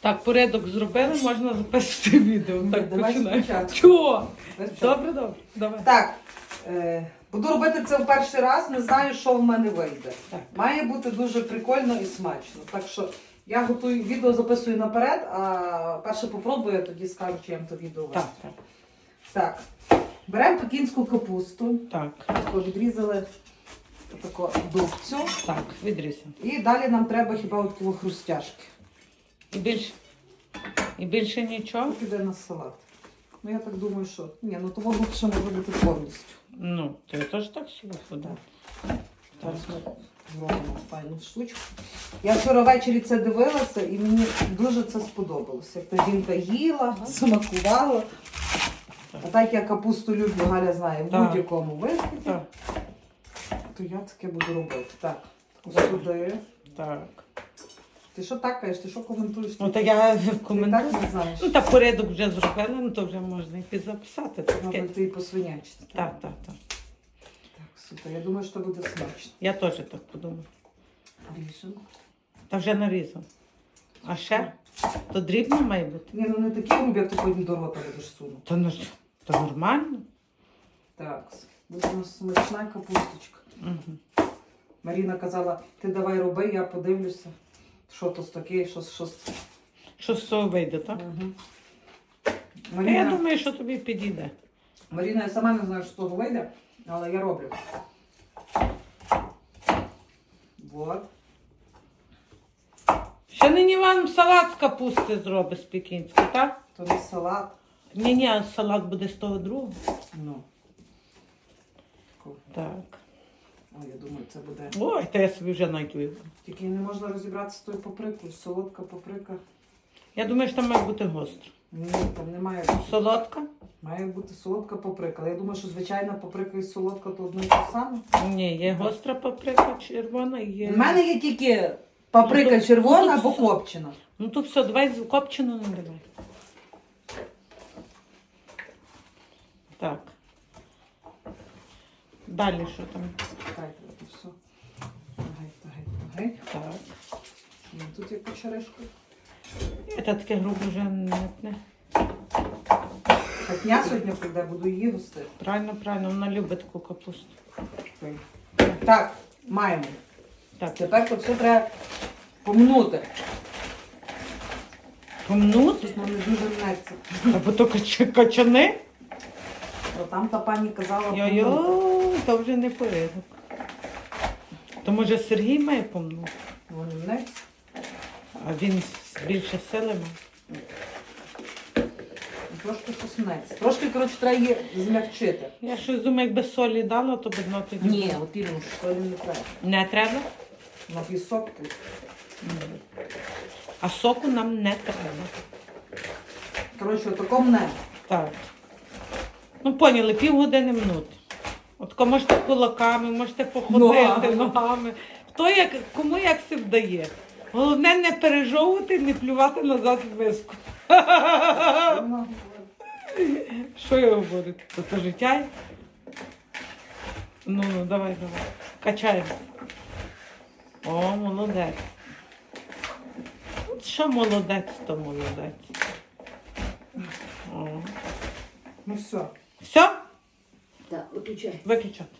Так, порядок зробили, можна записати відео. Так, давай спочатку. Чого? Добре, добре. Давай. Так, е, буду робити це в перший раз, не знаю, що в мене вийде. Так. Має бути дуже прикольно і смачно. Так що я готую відео записую наперед, а перше попробую, а тоді скажу, чи я то відео Так, вийде. так. Так. Беремо пекінську капусту, Так, тако відрізали тако дубцю. так, відрізав. І далі нам треба хіба от хрустяшки. І більше. І більше нічого? Піде на салат. Ну я так думаю, що. Ні, ну того лучше може бути повністю. Ну, я теж так собі ходив. Зараз ми зробимо файну штучку. Я вчора ввечері це дивилася і мені дуже це сподобалося. Як та жінка їла, смакувала. А так я капусту люблю, Галя знає, в Так. будь-якому вигляді, то я таке буду робити. Так, сюди. так. Ти що так кажеш? Ти що коментуєш? Ну, то я коментую. так не знаєш. Ну, та порядок вже зробили, ну то вже можна і підзаписати. Таке. Мабуть, ти посвинячити. Так, так, так. Так, супер. Я думаю, що буде смачно. Я теж так подумав. Ріжемо. Та вже нарізав. А ще? То дрібно має бути. Ні, ну не такі грубі, як ти потім до рота будеш сунути. Та ну то нормально. Так, буде у нас смачна капусточка. Угу. Маріна казала, ти давай роби, я подивлюся, що то з таке, що, що. Що з цього вийде, так? Угу. Та я думаю, що тобі підійде. Маріна, я сама не знаю, що з того вийде, але я роблю. Вот. Ще нині вам салат з капусти зробить з пекінської, так? То не салат. Ні, ні, салат буде з того другого. Ну. Так. О, я думаю, це буде. Ой, та я собі вже знайду. Тільки не можна розібратися з тою паприкою. Солодка паприка. Я думаю, що там має бути гостро. Ні, там не має бути. Солодка? Має бути солодка паприка. Але я думаю, що звичайна паприка і солодка то одно і те саме. Ні, є гостра паприка, червона і є. У мене є тільки паприка Ну, то- червона ну, то або все. копчена. Ну то все, давай з- копчену не давай. Так. Далі що там? Це все. Гай, гай, гай. Так. Ну, Тут є почеришка. Я та таке грубо вже не, не. Так я сьогодні прийде, буду її гостити. Правильно, правильно, вона любить таку капусту. Так, маємо. Так, Тепер то все треба помнути. помнути. Щось нам не дуже мнеться. Або то кач- качани. Бо там та пані казала помнути. Йо-йо, то вже не порядок. То може Сергій має помнути, Вони мнеться. а він більше сили має. Трошки мнеться. Трошки, коротше, треба її змягчити. Я щось думаю, якби солі дала, то б воно тоді. Ні, от іменно, що солі не треба. Не треба, На пісок тут. а соку нам не треба. Коротше, отако мне. Так. Ну, поняли, півгодини минути. От ко можете кулаками, можете походити Ногами. ногами. Хто як, кому як це вдає. Головне не пережовувати, не плювати назад в миску. Що я говорю? То, то життя. Ну, ну, давай, давай. Качаємо. О, молодець. От Що молодець, то молодець. О. Ну все. Все? Так, виключай. Виключати.